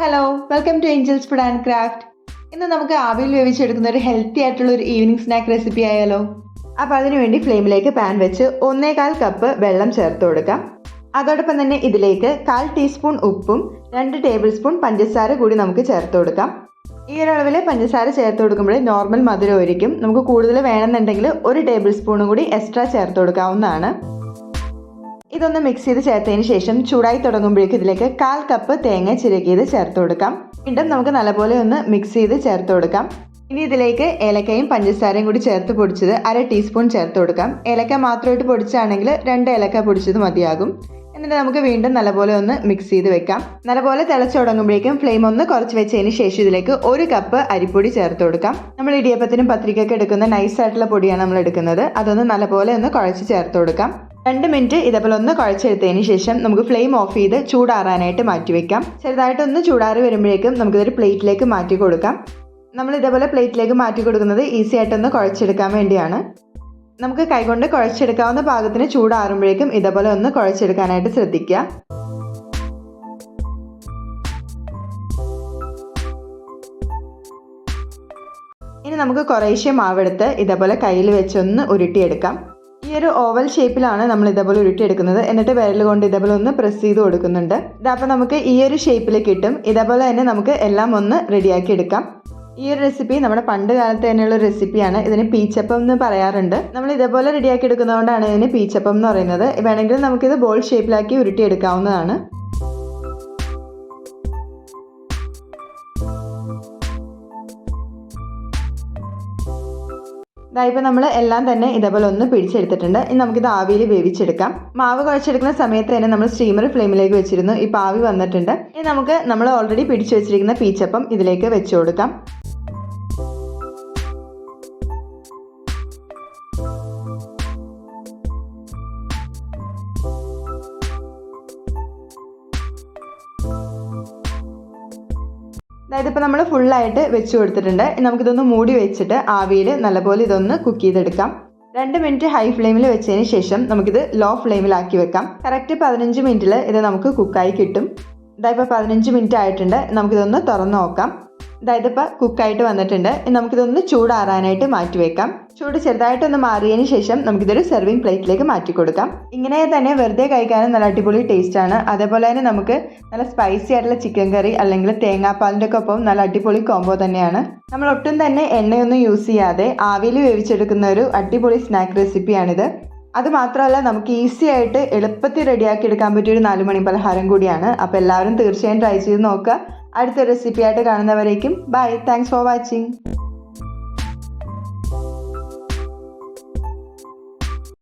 Hello welcome to Angels Food and Craft ഇന്ന് നമുക്ക് ആവിയിൽ വേവിച്ചെടുക്കുന്ന ഒരു ഹെൽത്തി ആയിട്ടുള്ള ഒരു ഈവനിങ് സ്നാക്ക് റെസിപ്പി ആയാലോ. അപ്പോൾ അതിനുവേണ്ടി ഫ്ലെയിമിലേക്ക് പാൻ വെച്ച് ഒന്നേകാൽ കപ്പ് വെള്ളം ചേർത്ത് കൊടുക്കാം. അതോടൊപ്പം തന്നെ ഇതിലേക്ക് കാൽ ടീസ്പൂൺ ഉപ്പും രണ്ട് ടേബിൾ സ്പൂൺ പഞ്ചസാര കൂടി നമുക്ക് ചേർത്ത് കൊടുക്കാം. ഈ ഒരു അളവിൽ പഞ്ചസാര ചേർത്ത് കൊടുക്കുമ്പോൾ നോർമൽ മധുരം ഒരിക്കും. നമുക്ക് കൂടുതൽ വേണമെന്നുണ്ടെങ്കിൽ ഒരു ടേബിൾ സ്പൂണും കൂടി എക്സ്ട്രാ ചേർത്ത് കൊടുക്കാവുന്നതാണ്. ഇതൊന്ന് മിക്സ് ചെയ്ത് ചേർത്തതിന് ശേഷം ചൂടായി തുടങ്ങുമ്പോഴേക്കും ഇതിലേക്ക് കാൽ കപ്പ് തേങ്ങ ചിരകിയത് ചേർത്ത് കൊടുക്കാം. വീണ്ടും നമുക്ക് നല്ലപോലെ ഒന്ന് മിക്സ് ചെയ്ത് ചേർത്ത് കൊടുക്കാം. ഇനി ഇതിലേക്ക് ഏലക്കയും പഞ്ചസാരയും കൂടി ചേർത്ത് പൊടിച്ചത് അര ടീസ്പൂൺ ചേർത്ത് കൊടുക്കാം. ഏലക്ക മാത്രമായിട്ട് പൊടിച്ചാണെങ്കിൽ രണ്ട് ഏലക്ക പൊടിച്ചത് മതിയാകും. എന്നിട്ട് നമുക്ക് വീണ്ടും നല്ലപോലെ ഒന്ന് മിക്സ് ചെയ്ത് വെക്കാം. നല്ലപോലെ തിളച്ച് തുടങ്ങുമ്പോഴേക്കും ഫ്ലെയിം ഒന്ന് കുറച്ച് വെച്ചതിന് ശേഷം ഇതിലേക്ക് ഒരു കപ്പ് അരിപ്പൊടി ചേർത്ത് കൊടുക്കാം. നമ്മൾ ഇടിയപ്പത്തിനും പത്രിക്കൊക്കെ എടുക്കുന്ന നൈസ് ആയിട്ടുള്ള പൊടിയാണ് നമ്മൾ എടുക്കുന്നത്. അതൊന്ന് നല്ലപോലെ ഒന്ന് കുഴച്ച് ചേർത്ത് കൊടുക്കാം. രണ്ട് മിനിറ്റ് ഇതേപോലെ ഒന്ന് കുഴച്ചെടുത്തതിന് ശേഷം നമുക്ക് ഫ്ലെയിം ഓഫ് ചെയ്ത് ചൂടാറാനായിട്ട് മാറ്റി വെക്കാം. ചെറുതായിട്ടൊന്ന് ചൂടാറി വരുമ്പോഴേക്കും നമുക്കിതൊരു പ്ലേറ്റിലേക്ക് മാറ്റി കൊടുക്കാം. നമ്മൾ ഇതേപോലെ പ്ലേറ്റിലേക്ക് മാറ്റി കൊടുക്കുന്നത് ഈസി ആയിട്ടൊന്ന് കുഴച്ചെടുക്കാൻ വേണ്ടിയാണ്. നമുക്ക് കൈകൊണ്ട് കുഴച്ചെടുക്കാവുന്ന പാകത്തിന് ചൂടാറുമ്പോഴേക്കും ഇതേപോലെ ഒന്ന് കുഴച്ചെടുക്കാനായിട്ട് ശ്രദ്ധിക്കുക. ഇനി നമുക്ക് കുറേശ്ശെ മാവെടുത്ത് ഇതേപോലെ കയ്യിൽ വെച്ചൊന്ന് ഉരുട്ടിയെടുക്കാം. ഈ ഒരു ഓവൽ ഷേപ്പിലാണ് നമ്മൾ ഇതേപോലെ ഉരുട്ടി എടുക്കുന്നത് എന്നിട്ട് വിരൽ കൊണ്ട് ഇതേപോലെ ഒന്ന് പ്രസ് ചെയ്ത് കൊടുക്കുന്നുണ്ട്. ഇതപ്പോൾ നമുക്ക് ഈ ഒരു ഷേപ്പിൽ കിട്ടും. ഇതേപോലെ തന്നെ നമുക്ക് എല്ലാം ഒന്ന് റെഡിയാക്കി എടുക്കാം. ഈ ഒരു റെസിപ്പി നമ്മുടെ പണ്ട് കാലത്ത് തന്നെയുള്ള റെസിപ്പിയാണ് ഇതിന് പീച്ചപ്പം എന്ന് പറയാറുണ്ട്. നമ്മൾ ഇതേപോലെ റെഡിയാക്കി എടുക്കുന്നതുകൊണ്ടാണ് ഇതിന് പീച്ചപ്പം എന്ന് പറയുന്നത്. വേണമെങ്കിൽ നമുക്കിത് ബോൾ ഷേപ്പിലാക്കി ഉരുട്ടിയെടുക്കാവുന്നതാണ്. ഇതായിപ്പോൾ നമ്മൾ എല്ലാം തന്നെ ഇതേപോലെ ഒന്ന് പിടിച്ചെടുത്തിട്ടുണ്ട്. ഇനി നമുക്കിത് ആവിയിൽ വേവിച്ചെടുക്കാം. മാവ് കുഴച്ചെടുക്കുന്ന സമയത്ത് തന്നെ നമ്മൾ സ്റ്റീമർ ഫ്ലെയിമിലേക്ക് വെച്ചിരുന്നു. ഇപ്പോൾ ആവി വന്നിട്ടുണ്ട്. ഇനി നമുക്ക് നമ്മൾ ഓൾറെഡി പിടിച്ചു വെച്ചിരിക്കുന്ന പീച്ചപ്പം ഇതിലേക്ക് വെച്ചു കൊടുക്കാം. അതായത് ഇപ്പോൾ നമ്മൾ ഫുള്ളായിട്ട് വെച്ച് കൊടുത്തിട്ടുണ്ട്. നമുക്കിതൊന്ന് മൂടി വെച്ചിട്ട് ആവിയിൽ നല്ലപോലെ ഇതൊന്ന് കുക്ക് ചെയ്തെടുക്കാം. രണ്ട് മിനിറ്റ് ഹൈ ഫ്ലെയിമിൽ വെച്ചതിന് ശേഷം നമുക്കിത് ലോ ഫ്ലെയിമിലാക്കി വെക്കാം. കറക്റ്റ് പതിനഞ്ച് മിനിറ്റിൽ ഇത് നമുക്ക് കുക്കായി കിട്ടും. ഇതായിപ്പോൾ പതിനഞ്ച് മിനിറ്റ് ആയിട്ടുണ്ട്. നമുക്കിതൊന്ന് തുറന്ന് നോക്കാം. അതായത് ഇപ്പോൾ കുക്കായിട്ട് വന്നിട്ടുണ്ട്. നമുക്കിതൊന്ന് ചൂടാറാനായിട്ട് മാറ്റി വെക്കാം ചൂട് ചെറുതായിട്ടൊന്ന് മാറിയതിന് ശേഷം നമുക്കിതൊരു സെർവിങ് പ്ലേറ്റിലേക്ക് മാറ്റി കൊടുക്കാം ഇങ്ങനെ തന്നെ വെറുതെ കഴിക്കാനും നല്ല അടിപൊളി ടേസ്റ്റ് ആണ്. അതേപോലെ തന്നെ നമുക്ക് നല്ല സ്പൈസി ആയിട്ടുള്ള ചിക്കൻ കറി അല്ലെങ്കിൽ തേങ്ങാപ്പാലിന്റെ ഒക്കെ ഒപ്പം നല്ല അടിപൊളി കോംബോ തന്നെയാണ്. നമ്മൾ ഒട്ടും തന്നെ എണ്ണയൊന്നും യൂസ് ചെയ്യാതെ ആവിയിൽ വേവിച്ചെടുക്കുന്ന ഒരു അടിപൊളി സ്നാക്ക് റെസിപ്പിയാണിത് അത് മാത്രമല്ല നമുക്ക് ഈസി ആയിട്ട് എളുപ്പത്തിൽ റെഡിയാക്കി എടുക്കാൻ പറ്റിയ ഒരു നാലുമണി പലഹാരം കൂടിയാണ്. അപ്പോൾ എല്ലാവരും തീർച്ചയായും ട്രൈ ചെയ്ത് നോക്കുക. അടുത്ത റെസിപ്പി ആയിട്ട് കാണുന്നവരേക്കും ബൈ താങ്ക്സ് ഫോർ വാച്ചിങ്